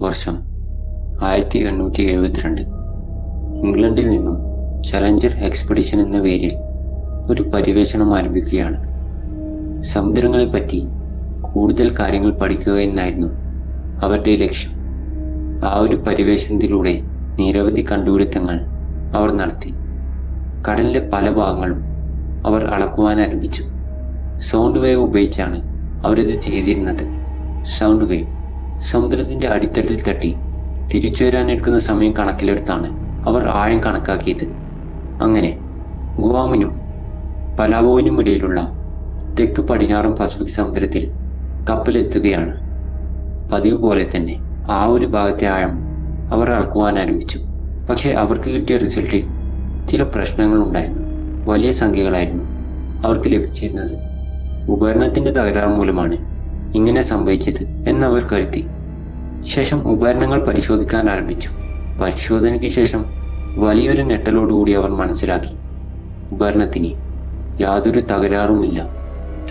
വർഷം ആയിരത്തി എണ്ണൂറ്റി എഴുപത്തിരണ്ട് ഇംഗ്ലണ്ടിൽ നിന്നും ചലഞ്ചർ എക്സ്പെഡിഷൻ എന്ന പേരിൽ ഒരു പര്യവേഷണം ആരംഭിക്കുകയാണ്. സമുദ്രങ്ങളെപ്പറ്റി കൂടുതൽ കാര്യങ്ങൾ പഠിക്കുക എന്നായിരുന്നു അവരുടെ ലക്ഷ്യം. ആ ഒരു പര്യവേഷണത്തിലൂടെ നിരവധി കണ്ടുപിടുത്തങ്ങൾ അവർ നടത്തി. കടലിലെ പല ഭാഗങ്ങളും അവർ അളക്കുവാൻ ആരംഭിച്ചു. സൗണ്ട് വേവ് ഉപയോഗിച്ചാണ് അവരിത് ചെയ്തിരുന്നത്. Sound wave. സമുദ്രത്തിന്റെ അടിത്തട്ടിൽ തട്ടി തിരിച്ചു വരാനെടുക്കുന്ന സമയം കണക്കിലെടുത്താണ് അവർ ആഴം കണക്കാക്കിയത്. അങ്ങനെ ഗുവാമിനും പലാവോവിനും ഇടയിലുള്ള തെക്ക് പടിഞ്ഞാറൻ പസഫിക് സമുദ്രത്തിൽ കപ്പലെത്തുകയാണ്. പതിവ് പോലെ തന്നെ ആ ഒരു ഭാഗത്തെ ആഴം അവർ അളക്കുവാൻ ആരംഭിച്ചു. പക്ഷേ അവർക്ക് കിട്ടിയ റിസൾട്ടിൽ ചില പ്രശ്നങ്ങളുണ്ടായിരുന്നു വലിയ സംഖ്യകളായിരുന്നു അവർക്ക് ലഭിച്ചിരുന്നത്. ഉപകരണത്തിന്റെ തകരാറ് മൂലമാണ് ഇങ്ങനെ സംഭവിച്ചത് എന്നവർ കരുതി. ശേഷം ഉപകരണങ്ങൾ പരിശോധിക്കാൻ ആരംഭിച്ചു. പരിശോധനയ്ക്ക് ശേഷം വലിയൊരു നെട്ടലോടുകൂടി അവർ മനസ്സിലാക്കി. ഉപകരണത്തിന് യാതൊരു തകരാറുമില്ല.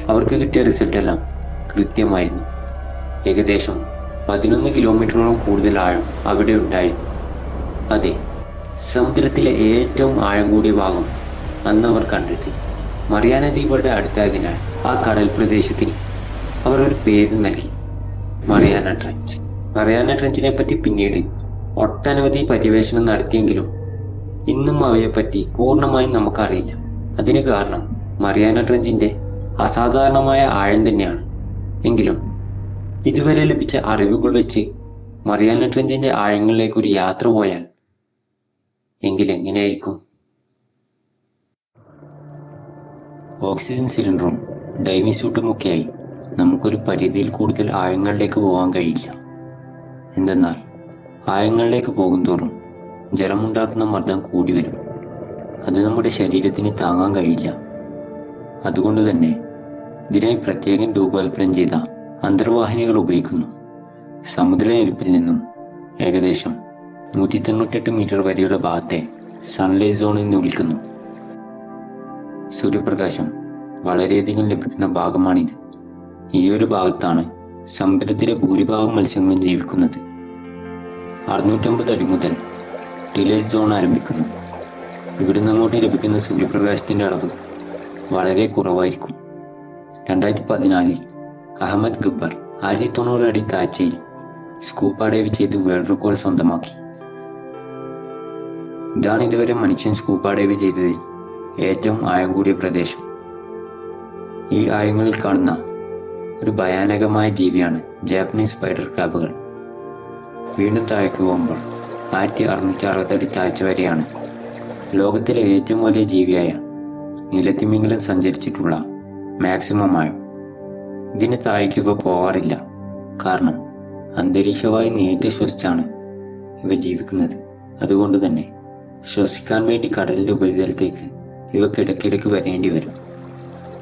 അവർക്ക് കിട്ടിയ റിസൾട്ട് എല്ലാം കൃത്യമായിരുന്നു. ഏകദേശം പതിനൊന്ന് കിലോമീറ്ററോളം കൂടുതൽ ആഴം അവിടെ ഉണ്ടായിരുന്നു. അതെ സമുദ്രത്തിലെ ഏറ്റവും ആഴം കൂടിയ ഭാഗം അന്ന് അവർ കണ്ടെത്തി. മറിയാന ദ്വീപുകളുടെ അടുത്തായതിനാൽ ആ കടൽ പ്രദേശത്തിന് അവർ ഒരു പേര് നൽകി. Mariana trench. മറിയാന ട്രഞ്ചിനെ പറ്റി പിന്നീട് ഒട്ടനവധി പര്യവേഷണം നടത്തിയെങ്കിലും ഇന്നും അവയെപ്പറ്റി പൂർണമായും നമുക്കറിയില്ല. അതിന് കാരണം മറിയാന ട്രഞ്ചിന്റെ അസാധാരണമായ ആഴം തന്നെയാണ്. എങ്കിലും ഇതുവരെ ലഭിച്ച അറിവുകൾ വെച്ച് മറിയാന ട്രഞ്ചിന്റെ ആഴങ്ങളിലേക്ക് ഒരു യാത്ര പോയാൽ എങ്കിൽ എങ്ങനെയായിരിക്കും? ഓക്സിജൻ സിലിണ്ടറും ഡൈവിംഗ് സ്യൂട്ടുമൊക്കെയായി നമുക്കൊരു പരിധിയിൽ കൂടുതൽ ആഴങ്ങളിലേക്ക് പോകാൻ കഴിയില്ല. എന്തെന്നാൽ ആഴങ്ങളിലേക്ക് പോകുന്തോറും ജലമുണ്ടാക്കുന്ന മർദ്ദം കൂടി വരും. അത് നമ്മുടെ ശരീരത്തിന് താങ്ങാൻ കഴിയില്ല. അതുകൊണ്ട് തന്നെ ഇതിനായി പ്രത്യേകം രൂപകൽപ്പന ചെയ്ത അന്തർവാഹിനികൾ ഉപയോഗിക്കുന്നു. സമുദ്രനിരപ്പിൽ നിന്നും ഏകദേശം നൂറ്റി തൊണ്ണൂറ്റെട്ട് മീറ്റർ വരെയുള്ള ഭാഗത്തെ സൺലൈറ്റ് സോൺ എന്ന് വിളിക്കുന്നു. സൂര്യപ്രകാശം വളരെയധികം ലഭിക്കുന്ന ഭാഗമാണിത്. ഈ ഒരു ഭാഗത്താണ് സമുദ്രത്തിലെ ഭൂരിഭാഗം മത്സ്യങ്ങളും ജീവിക്കുന്നത്. അറുന്നൂറ്റമ്പത് അടി മുതൽ ടിലേജ് സോൺ ആരംഭിക്കുന്നു. ഇവിടുന്ന് അങ്ങോട്ട് ലഭിക്കുന്ന സൂര്യപ്രകാശത്തിന്റെ അളവ് വളരെ കുറവായിരിക്കും. രണ്ടായിരത്തി പതിനാലിൽ അഹമ്മദ് ഗബ്ബർ ആയിരത്തി തൊണ്ണൂറ് അടി താഴ്ചയിൽ സ്കൂപ്പ ഡൈവ് ചെയ്ത് വേൾഡ് റെക്കോർഡ് സ്വന്തമാക്കി. ഇതാണ് ഇതുവരെ മനുഷ്യൻ സ്കൂപ്പ ഡൈവ് ചെയ്തതിൽ ഏറ്റവും ആയം കൂടിയ പ്രദേശം. ഈ ആയങ്ങളിൽ കാണുന്ന ഒരു ഭയാനകമായ ജീവിയാണ് ജാപ്പനീസ് സ്പൈഡർ ക്രാബുകൾ വീണ്ടും താഴേക്ക് പോകുമ്പോൾ ആയിരത്തി അറുന്നൂറ്റി അറുപത്തടി താഴ്ച വരെയാണ് ലോകത്തിലെ ഏറ്റവും വലിയ ജീവിയായ നിലത്തിമിംഗലം സഞ്ചരിച്ചിട്ടുള്ള മാക്സിമം ആഴം ഇതിന് താഴേക്ക് ഇവ പോകാറില്ല കാരണം അന്തരീക്ഷവായു നേരിട്ട് ശ്വസിച്ചാണ് ഇവ ജീവിക്കുന്നത്. അതുകൊണ്ട് തന്നെ ശ്വസിക്കാൻ വേണ്ടി കടലിന്റെ ഉപരിതലത്തേക്ക് ഇവക്ക് ഇടയ്ക്കിടയ്ക്ക് വരേണ്ടി വരും.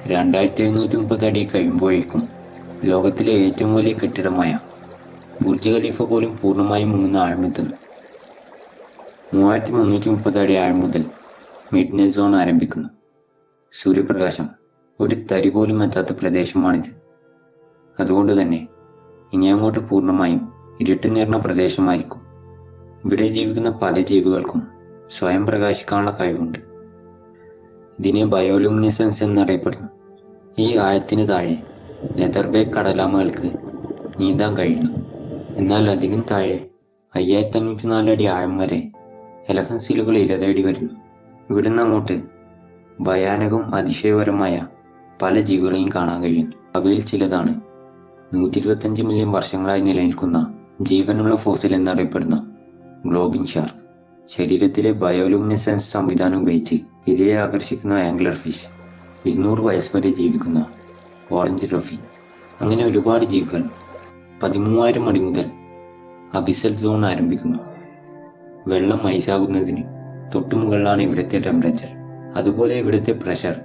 രണ്ടായിരത്തി എഴുന്നൂറ്റി മുപ്പത് അടി കഴിയുമ്പോഴേക്കും ലോകത്തിലെ ഏറ്റവും വലിയ കെട്ടിടമായ ബുർജ് ഖലീഫ പോലും പൂർണമായും മുങ്ങുന്ന ആഴമെത്തുന്നു. മൂവായിരത്തി മുന്നൂറ്റി മുപ്പത് അടി ആഴം മുതൽ മിഡ് നൈറ്റ് സോൺ ആരംഭിക്കുന്നു. സൂര്യപ്രകാശം ഒരു തരി പോലും എത്താത്ത പ്രദേശമാണിത്. അതുകൊണ്ട് തന്നെ ഇനി അങ്ങോട്ട് പൂർണമായും ഇരുട്ട് നേർന്ന പ്രദേശമായിരിക്കും. ഇവിടെ ജീവിക്കുന്ന പല ജീവികൾക്കും സ്വയം പ്രകാശിക്കാനുള്ള കഴിവുണ്ട്. ഇതിനെ ബയോലുമിനിസൻസ് എന്നറിയപ്പെടുന്നു. ഈ ആഴത്തിന് താഴെ ലെതർ ബേക്ക് കടലാമകൾക്ക് നീന്താൻ കഴിയുന്നു. എന്നാൽ അതിനും താഴെ അയ്യായിരത്തി അഞ്ഞൂറ്റി നാല് അടി ആഴം വരെ എലഫന്റ് സീലുകൾ ഇരതേടി വരുന്നു. ഇവിടുന്ന് അങ്ങോട്ട് ഭയാനകവും അതിശയപരമായ പല ജീവികളെയും കാണാൻ കഴിയുന്നു. അവയിൽ ചിലതാണ് നൂറ്റി ഇരുപത്തഞ്ച് മില്യൺ വർഷങ്ങളായി നിലനിൽക്കുന്ന ജീവനുള്ള ഫോസിൽ എന്നറിയപ്പെടുന്ന ഗ്ലോബിൻ ഷാർക്ക്. ശരീരത്തിലെ ബയോലുമിനസൻസ് സംവിധാനം ഉപയോഗിച്ച് ഇരയെ ആകർഷിക്കുന്ന ആംഗ്ലർ ഫിഷ്. ഇരുന്നൂറ് വയസ്സ് വരെ ജീവിക്കുന്ന ഓറഞ്ച് റഫി അങ്ങനെ ഒരുപാട് ജീവികൾ പതിമൂവായിരം മണി മുതൽ അബിസൽ സോൺ ആരംഭിക്കുന്നു. വെള്ളം ഐസാകുന്നതിന് തൊട്ടുമുകളിലാണ് ഇവിടുത്തെ ടെമ്പറേച്ചർ അതുപോലെ ഇവിടുത്തെ പ്രഷർ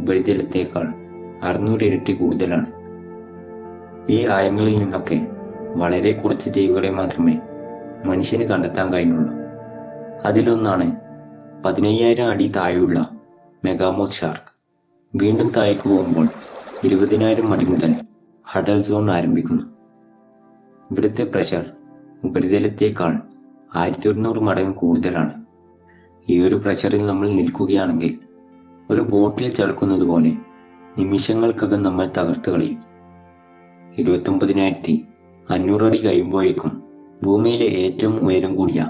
ഉപരിതലത്തേക്കാൾ അറുന്നൂറ് ഇരട്ടി കൂടുതലാണ്. ഈ ആയങ്ങളിൽ നിന്നൊക്കെ വളരെ കുറച്ച് ജീവികളെ മാത്രമേ മനുഷ്യന് കണ്ടെത്താൻ കഴിഞ്ഞുള്ളൂ. അതിലൊന്നാണ് പതിനയ്യായിരം അടി താഴെയുള്ള മെഗാമോത്ത് ഷാർക്ക് വീണ്ടും താഴേക്ക് പോകുമ്പോൾ ഇരുപതിനായിരം മടി മുതൽ ഹഡൽ സോൺ ആരംഭിക്കുന്നു. ഇവിടുത്തെ പ്രഷർ ഉപരിതലത്തേക്കാൾ ആയിരത്തി ഒരുന്നൂറ് മടങ്ങ് കൂടുതലാണ്. ഈ ഒരു പ്രഷറിൽ നമ്മൾ നിൽക്കുകയാണെങ്കിൽ ഒരു ബോട്ടിൽ ചടുക്കുന്നത് പോലെ നിമിഷങ്ങൾക്കകം നമ്മൾ തകർത്ത് കളയും. ഇരുപത്തൊമ്പതിനായിരത്തി അഞ്ഞൂറ് അടി കഴിയുമ്പോഴേക്കും ഭൂമിയിലെ ഏറ്റവും ഉയരം കൂടിയ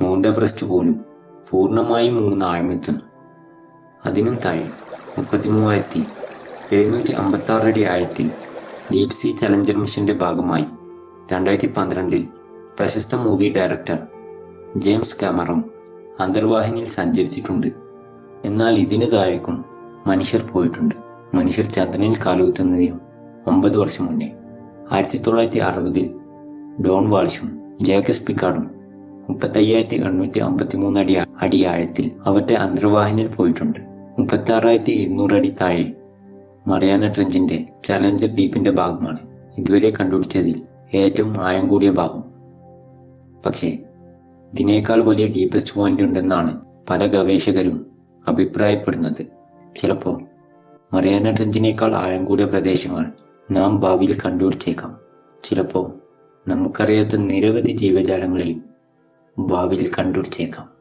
മൗണ്ട് എവറസ്റ്റ് പോലും പൂർണമായും മൂന്ന് ആഴമെത്തുന്നു അതിനും താഴെ മുപ്പത്തിമൂവായിരത്തി എഴുന്നൂറ്റി അമ്പത്തി ആറടി ആഴത്തിൽ ഡീപ് സീ ചലഞ്ചർ മിഷന്റെ ഭാഗമായി രണ്ടായിരത്തി പന്ത്രണ്ടിൽ പ്രശസ്ത മൂവി ഡയറക്ടർ ജെയിംസ് കാമറോൺ അന്തർവാഹിനിയിൽ സഞ്ചരിച്ചിട്ടുണ്ട്. എന്നാൽ ഇതിന് താഴേക്കും മനുഷ്യർ പോയിട്ടുണ്ട്. മനുഷ്യർ ചന്ദ്രനിൽ കാലുകുത്തുന്നതിനും ഒമ്പത് വർഷം മുന്നേ. ആയിരത്തി തൊള്ളായിരത്തി അറുപതിൽ ഡോൺ വാൾഷും ജേക്കസ് പിക്കാർഡും മുപ്പത്തയ്യായിരത്തി എണ്ണൂറ്റി അമ്പത്തി മൂന്ന് അടി അടി ആഴത്തിൽ അവരുടെ അന്തർവാഹിനിയിൽ പോയിട്ടുണ്ട്. മുപ്പത്തി ആറായിരത്തി ഇരുന്നൂറ് അടി താഴെ മറിയാന ട്രെഞ്ചിന്റെ ചലഞ്ചർ ഡീപ്പിന്റെ ഭാഗമാണ്. ഇതുവരെ കണ്ടുപിടിച്ചതിൽ ഏറ്റവും ആഴം കൂടിയ ഭാഗം. പക്ഷേ ഇതിനേക്കാൾ വലിയ ഡീപ്പസ്റ്റ് പോയിന്റ് ഉണ്ടെന്നാണ് പല ഗവേഷകരും അഭിപ്രായപ്പെടുന്നത്. ചിലപ്പോൾ മറിയാന ട്രെഞ്ചിനേക്കാൾ ആഴം കൂടിയ പ്രദേശങ്ങൾ നാം ഭാവിയിൽ കണ്ടുപിടിച്ചേക്കാം. ചിലപ്പോൾ നമുക്കറിയാത്ത നിരവധി ജീവജാലങ്ങളെയും ഭാവിയിൽ കണ്ടുപിടിച്ചേക്കാം.